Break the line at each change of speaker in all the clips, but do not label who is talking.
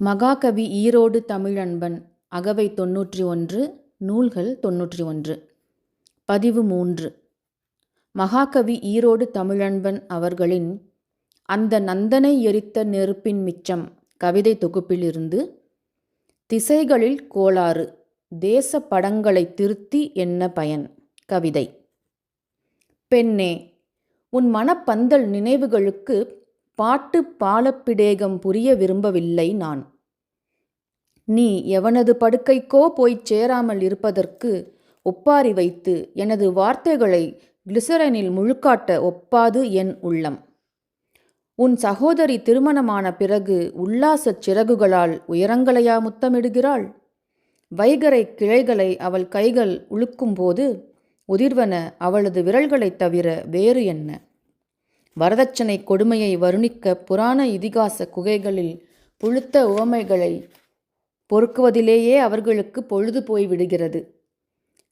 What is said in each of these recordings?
மகாகவி ஈரோடு தமிழன்பன் அகவை தொன்னூற்றி ஒன்று நூல்கள் தொன்னூற்றி ஒன்று பதிவு மூன்று. மகாகவி ஈரோடு தமிழன்பன் அவர்களின் அந்த நந்தனை எரித்த நெருப்பின் மிச்சம் கவிதை தொகுப்பிலிருந்து திசைகளில் கோளாறு தேச படங்களை திருத்தி என்ன பயன்? கவிதை. பெண்ணே உன் மனப்பந்தல் நினைவுகளுக்கு பாட்டு பாலப்பிடேகம் புரிய விரும்பவில்லை நான். நீ எவனது படுக்கைக்கோ போய்ச் சேராமல் இருப்பதற்கு ஒப்பாரி வைத்து எனது வார்த்தைகளை கிளிசரனில் முழுக்காட்ட ஒப்பாது என் உள்ளம். உன் சகோதரி திருமணமான பிறகு உல்லாசச் சிறகுகளால் உயரங்களையா முத்தமிடுகிறாள்? வைகரை கிளைகளை அவள் கைகள் உழுக்கும்போது உதிர்வன அவளது விரல்களைத் தவிர வேறு என்ன? வரதட்சணை கொடுமையை வருணிக்க புராண இதிகாச குகைகளில் புழுத்த உவமைகளை பொறுக்குவதிலேயே அவர்களுக்கு பொழுது போய்விடுகிறது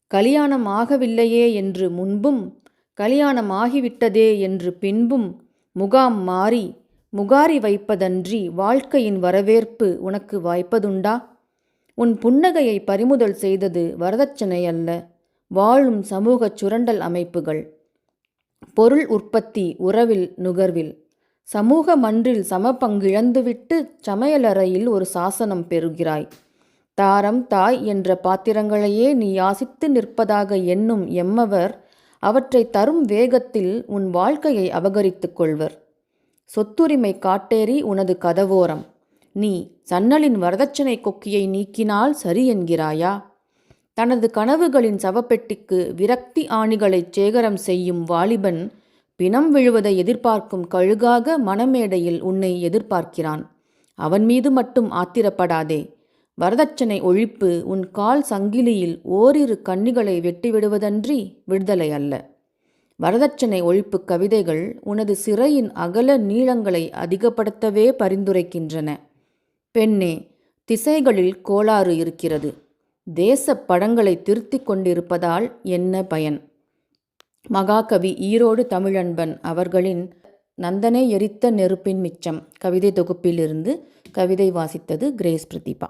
கலியாணம் ஆகவில்லையே என்று முன்பும் கலியாணம் ஆகிவிட்டதே என்று பின்பும் முகாம் மாறி முகாரி வைப்பதன்றி வாழ்க்கையின் வரவேற்பு உனக்கு வாய்ப்பதுண்டா? உன் புன்னகையை பறிமுதல் செய்தது வரதட்சணை அல்ல வாழும் சமூகச் சுரண்டல் அமைப்புகள். பொருள் உற்பத்தி உறவில் நுகர்வில். சமூக மன்றில் சமபங்கிழந்துவிட்டு சமையலறையில் ஒரு சாசனம் பெறுகிறாய். தாரம் தாய் என்ற பாத்திரங்களையே நீ யாசித்து நிற்பதாக எண்ணும் எம்மவர் அவற்றை தரும் வேகத்தில் உன் வாழ்க்கையை அபகரித்துக் கொள்வர். சொத்துரிமை காட்டேறி உனது கதவோரம். நீ சன்னலின் வரதட்சணை கொக்கியை நீக்கினால் சரி என்கிறாயா? தனது கனவுகளின் சவப்பெட்டிக்கு விரக்தி ஆணிகளைச் சேகரம் செய்யும் வாலிபன் பிணம் விழுவதை எதிர்பார்க்கும் கழுகாக மணமேடையில் உன்னை எதிர்பார்க்கிறான். அவன் மீது மட்டும் ஆத்திரப்படாதே. வரதட்சணை ஒழிப்பு உன் கால் சங்கிலியில் ஓரிரு கண்ணிகளை வெட்டிவிடுவதன்றி விடுதலை அல்ல. வரதட்சணை ஒழிப்பு கவிதைகள் உனது சிறையின் அகல நீளங்களை அதிகப்படுத்தவே பரிந்துரைக்கின்றன. பெண்ணே திசைகளில் கோளாறு இருக்கிறது. தேச படங்களை திருத்தி கொண்டிருப்பதால் என்ன பயன்? மகாகவி ஈரோடு தமிழன்பன் அவர்களின் நந்தனை எரித்த நெருப்பின் மிச்சம் கவிதை தொகுப்பிலிருந்து கவிதை வாசித்தது கிரேஸ் பிரதீபா.